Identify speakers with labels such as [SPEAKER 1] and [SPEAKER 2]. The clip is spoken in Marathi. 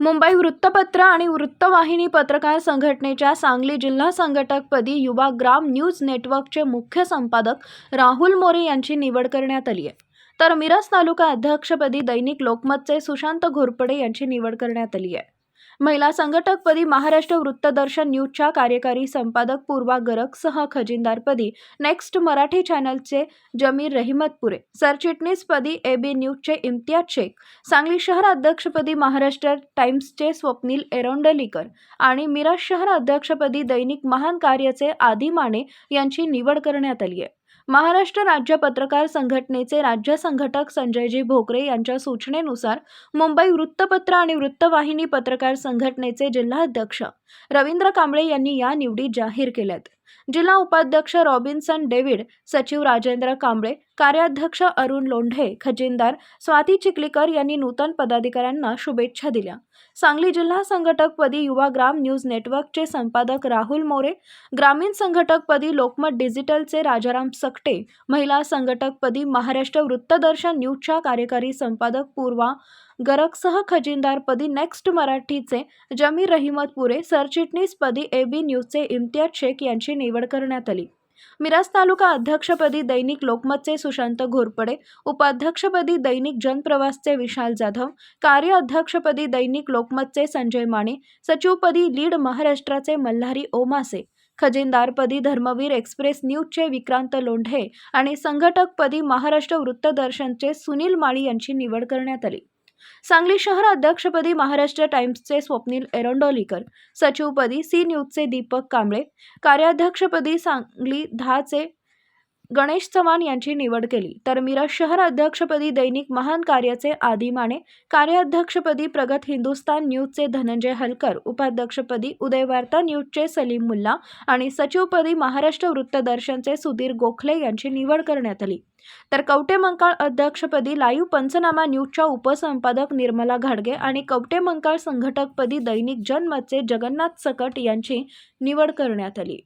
[SPEAKER 1] मुंबई वृत्तपत्र आणि वृत्तवाहिनी पत्रकार संघटनेच्या सांगली जिल्हा संघटकपदी युवा ग्राम न्यूज नेटवर्कचे मुख्य संपादक राहुल मोरे यांची निवड करण्यात आली आहे. तर मिरज तालुका अध्यक्षपदी दैनिक लोकमतचे सुशांत घोरपडे यांची निवड करण्यात आली आहे. महिला संघटकपदी महाराष्ट्र वृत्तदर्शन न्यूजच्या कार्यकारी संपादक पूर्वा गरगसह खजिनदारपदी नेक्स्ट मराठी चॅनलचे जमीर रहिमतपुरे. सरचिटणीसपदी ए बी न्यूजचे इम्तियाज शेख. सांगली शहर अध्यक्षपदी महाराष्ट्र टाइम्सचे स्वप्नील एरोंडलीकर आणि मिरज शहर अध्यक्षपदी दैनिक महान कार्यचे आदी माने यांची निवड करण्यात आली आहे. महाराष्ट्र राज्य पत्रकार संघटनेचे राज्य संघटक संजयजी भोकरे यांच्या सूचनेनुसार मुंबई वृत्तपत्र आणि वृत्तवाहिनी पत्रकार संघटनेचे जिल्हाध्यक्ष रवींद्र कांबळे यांनी या निवडी जाहीर केल्यात. जिल्हा उपाध्यक्ष रॉबिन्सन डेव्हिड सचिव राजेंद्र कांबळे कार्याध्यक्ष अरुण लोंढे खजिनदार स्वाती चिखलीकर यांनी नूतन पदाधिकाऱ्यांना शुभेच्छा दिल्या. सांगली जिल्हा संघटकपदी युवा ग्राम न्यूज नेटवर्कचे संपादक राहुल मोरे ग्रामीण संघटकपदी लोकमत डिजिटलचे राजाराम सकटे महिला संघटकपदी महाराष्ट्र वृत्तदर्शन न्यूजच्या कार्यकारी संपादक पूर्वा गरगसह खजिनदारपदी नेक्स्ट मराठीचे जमीर रहिमतपुरे सरचिटणीसपदी ए बी न्यूजचे इम्तियाज शेख यांची निवड करण्यात आली. मिराज तालुका अध्यक्षपदी दैनिक लोकमतचे सुशांत घोरपडे उपाध्यक्षपदी दैनिक जनप्रवासचे विशाल जाधव कार्य अध्यक्षपदी दैनिक लोकमतचे संजय माने सचिवपदी लीड महाराष्ट्राचे मल्हारी ओमासे खजिनदारपदी धर्मवीर एक्सप्रेस न्यूजचे विक्रांत लोंढे आणि संघटकपदी महाराष्ट्र वृत्तदर्शनचे सुनील माळी यांची निवड करण्यात आली. सांगली शहर अध्यक्षपदी महाराष्ट्र टाइम्सचे स्वप्नील एरोंडोलीकर सचिवपदी सी न्यूजचे दीपक कांबळे कार्याध्यक्षपदी सांगली दहाचे गणेश चव्हाण यांची निवड केली. तर मिरज शहर अध्यक्षपदी दैनिक महान कार्याचे आदी माने कार्याध्यक्षपदी प्रगत हिंदुस्तान न्यूजचे धनंजय हलकर उपाध्यक्षपदी उदय वार्ता न्यूजचे सलीम मुल्ला आणि सचिवपदी महाराष्ट्र वृत्तदर्शनचे सुधीर गोखले यांची निवड करण्यात आली. तर कवटे मंकाळ अध्यक्षपदी लाईव्ह पंचनामा न्यूजच्या उपसंपादक निर्मला घाडगे आणि कवटे मंकाळ संघटकपदी दैनिक जनमतचे जगन्नाथ सकट यांची निवड करण्यात आली.